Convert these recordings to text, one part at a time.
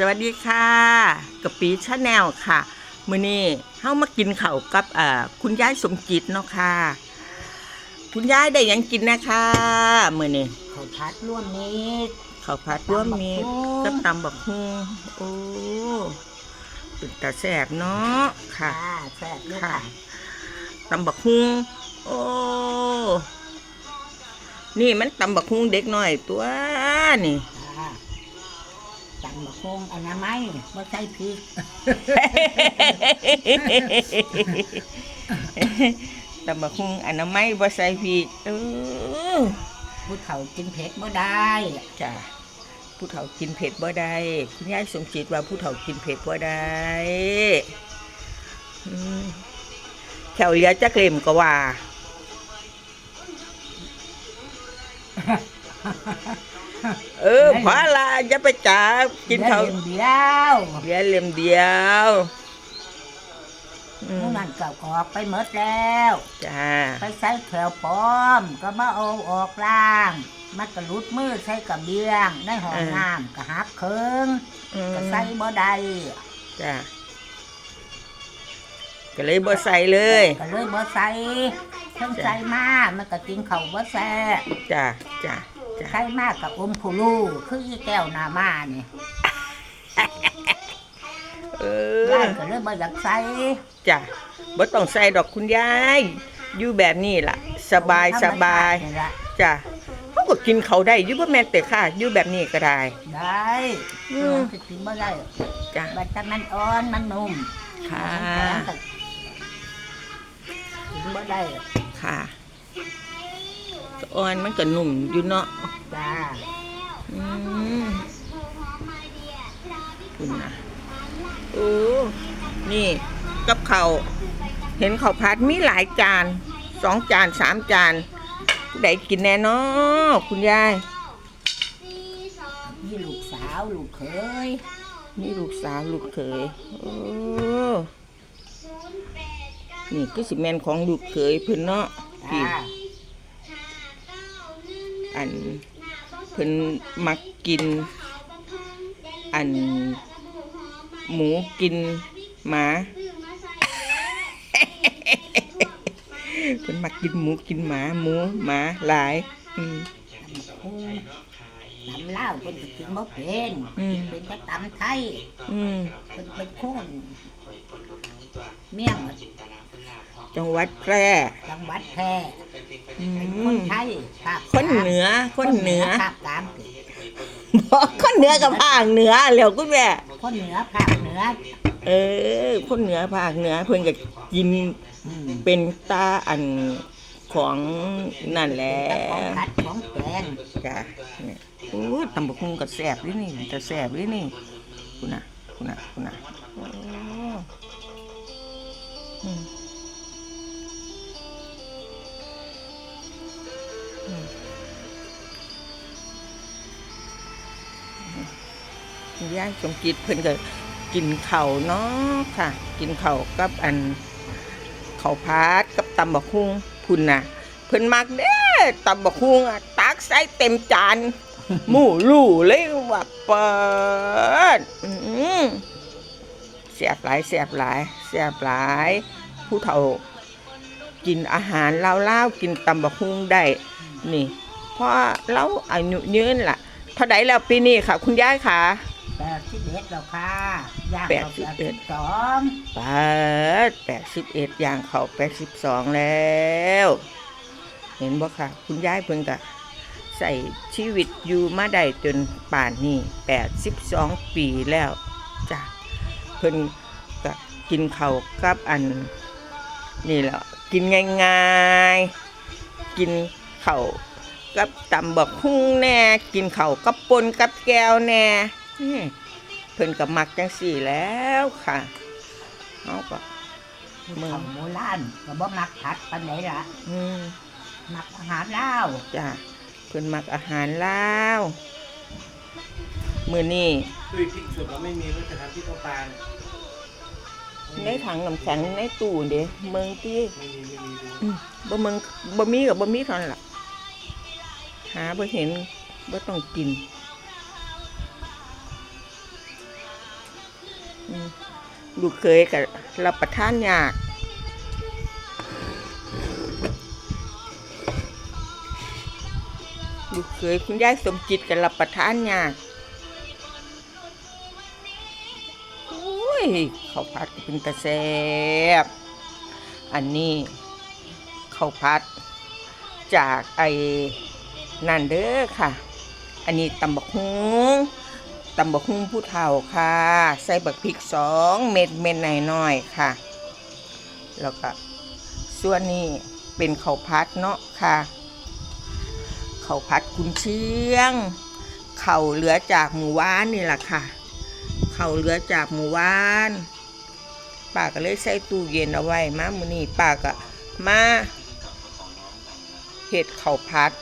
สวัสดีค่ะกะปีชาแนลค่ะมื้อนี้เฮามากินข้าวกับเอ่อคุณยายสมจิตเนาะค่ะ คุณยายได้หยังกินนะคะมื้อนี้ข้าวผัดร่วมมิตรข้าวผัดร่วมมีตำบักหุ่งกับตำบักฮุงโอ้เป็นตาแซ่บเนาะค่ะค่ะแซ่บเลยค่ะค่ะตำบักฮุงโอ้นี่มันตำบักฮุงเด็กน้อยตัวนี่ ค่ะจังมะคงอนามัยบ่ใส่พริกตำบักฮุงอนามัยบ่ใส่พริกเออผู้เฒ่ากินเผ็ดบ่ได้จ้ะผู้เฒ่ากินเผ็ดบ่ได้คุณยายสมจิตว่าผู้เฒ่ากินเผ็ดบ่ได้อืมแถวเหลียจักเล่มก็ว่า เออพอละอย่าไปจับกินเขาวเหลือเดียวเหลียเล่มเดียวอืหมูมนั่นก็ออกไปหมดแล้ว จ้าไปใส่แถวปลอม ก็มาเอาออกล่าง มันก็หลุดมือใส่กระเบียงในห้องน้ำก็หักเคิงอืมก็ใส่บ่ได้จ้าก็เลยบ่ใส่เลยก็เลยบ่ใส่เพิ่งใส่มามันก็กินข้าวบ่แซ่บจ้าจ้า จ้าใส่มากกับอมผูลูคืออีแก้วหนามานี่เอได้อก็เลยบ่อยากใส่จ้ะบ่ต้องใส่ดอกคุณยาย อยู่แบบนี้ล่ะ สบายสบายนี่ล่ะจ้ะเขาก็กินเขาวได้อยู่บ่แม่นแต่ค่ะอยู่แบบนี้ก็ได้ ได้อืม มันจะกินบ่ได้จ้ะบัดแต่มันอ่อนมันนุ่มค่ะ มันก็กินบ่ได้ค่ะอ่อนมันก็นุ่มอยู่เนาะ จ้าอืมคุณนะโอ้นี่ กับเขาวเห็นเขาวผัดมีหลายจานสองจานสามจานผู้ใดกินแน่เนาะคุณยายมีลูกสาวลูกเขยนี่ลูกสาวลูกเขยโอ้นี่ก็สิแมนของลูกเขยเพิ่นเนาะจ้าพี่อันเพิ่นมักกิน อัน หมูกินหมาเพิ่นมักกินหมูกินหมาหมูหมาหลาย อืมคงตำลาวเพิ่นก็กินบ่เป็นอืมเป็นแต่ตำไทยอืมเพิ่นเป็นคนเมี่ยง จังหวัดแพร่จังหวัดแพร่อืเป็นคมนไทยภาคคนเหนือคนเหนือภาคกลางติบอกคนเหนือกับภาคเหนือแล้วคุณแม่ คนเหนือภาคเหนือเออ คนเหนือภาคเหนือเพิ่นก็กินอืมเป็นตาอันของนั่นแหละแต่ของผัดของแกงจ้ะเนี่ยโอ้ยตำบักหุ่งก็แซ่บด้วยนี่จะแซ่บด้วยนี่คุณน่ะคุณน่ะคุณน่ะโอ้อืม ยายสมจิตเพิ่นก็กินข้าวเนาะค่ะ กินข้าวกับอันข้าวผัดกับตำบักหุ่งพุ่นน่ะ เพิ่นมักเด้อตำบักหุ่งอะตักใส่เต็มจานหมูลู่เลยว่าเปิดอื้อหือแสบหลายแสบหลายแสบหลาย ผู้เฒ่ากินอาหารเล่าวๆกินตำบักหุ่งได้นี่เพราะเราอายุยืนล่ะเท่าไดแล้วปีนี้ค่ะ คุณยายค่ะ แปดสิบเอ็ดแล้วค่ะย่างแปดเราสิบแปดเอ็สิดบสองแปดแปดสิบเอ็ดอย่างเขาแปดสิบสองแล้ว เห็นบ่ค่ะ คุณยายเพิ่งกะใส่ชีวิตอยู่มาได้จนป่านนี้แปดสิบสองปีแล้วจ้ะเพิ่นก็กินเขาวกับอัน นี่แหละกินง่ายๆ กินเขาวกับตำบักหุ่งแน่ กินเขาวกับปนกับแก้วแน่นี่ เพิ่นก็มักจังสี่แล้วค่ะเอาก็เมือของโบราณก็บ่มักผัดปานไหนล่ะอืมมักอาหารลาวจ้ะเพิ่นมักอาหารลาวมื้อนี้คือพริกสดเราไม่มีก็จะทำพริกน้ำปลาเนี่ยในถังน้ำแข็งในตู้เด้เมืองที่ไม่มีไม่มีดูอืมบ่เมืองบ่มีกับบ่มีเท่านั้นล่ะหาบ่เห็นบ่ต้องกิน ลูกเคยกับรับประทานยากลูกเคยคุณยายสมจิตกับรับประทานยากโอ้ยข้าวผัดเป็นตะแซบอันนี้ข้าวผัดจากไอ้นั่นเด้อค่ะ อันนี้ตำบักฮุง ตำบักฮุงผู้เฒ่าค่ะ ใส่บักพริกสองเม็ดเม็ดหน่อยๆค่ะ แล้วก็ส่วนนี้เป็นข้าวผัดเนาะค่ะข้าวผัดกุนเชียงข้าวเหลือจากหมู่บ้านนี่แหละค่ะข้าวเหลือจากหมู่บ้านป้าก็เลยใส่ตู้เย็นเอาไว้มามื้อนี้ป้าก็มาเฮ็ดข้าวผัด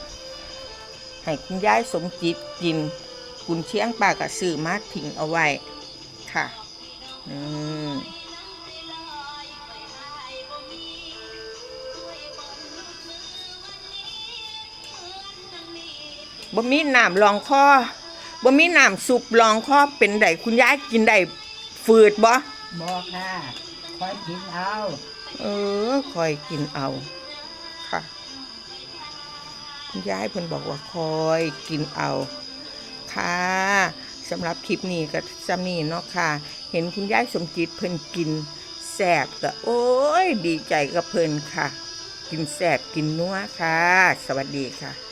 ให้คุณยายสมจิตกิน กุนเชียงป้าก็ซื้อมาทิ้งเอาไว้ค่ะอืมบ่มีน้ำรองคอบ่มีน้ำซุปรองคอเป็นไดคุณยายกินได้ฝืดบ่บอกค่ะคอยกินเอา เออคอยกินเอา ค่ะ คุณยายเพิ่นบอกว่าคอยกินเอา ค่ะสำหรับคลิปนี้ก็ซ้ำนี้เนาะค่ะ เห็นคุณยายสมจิตเพิ่นกินแสบก็โอ้ย ดีใจกับเพิ่นค่ะ กินแสบกินนัวค่ะ สวัสดีค่ะ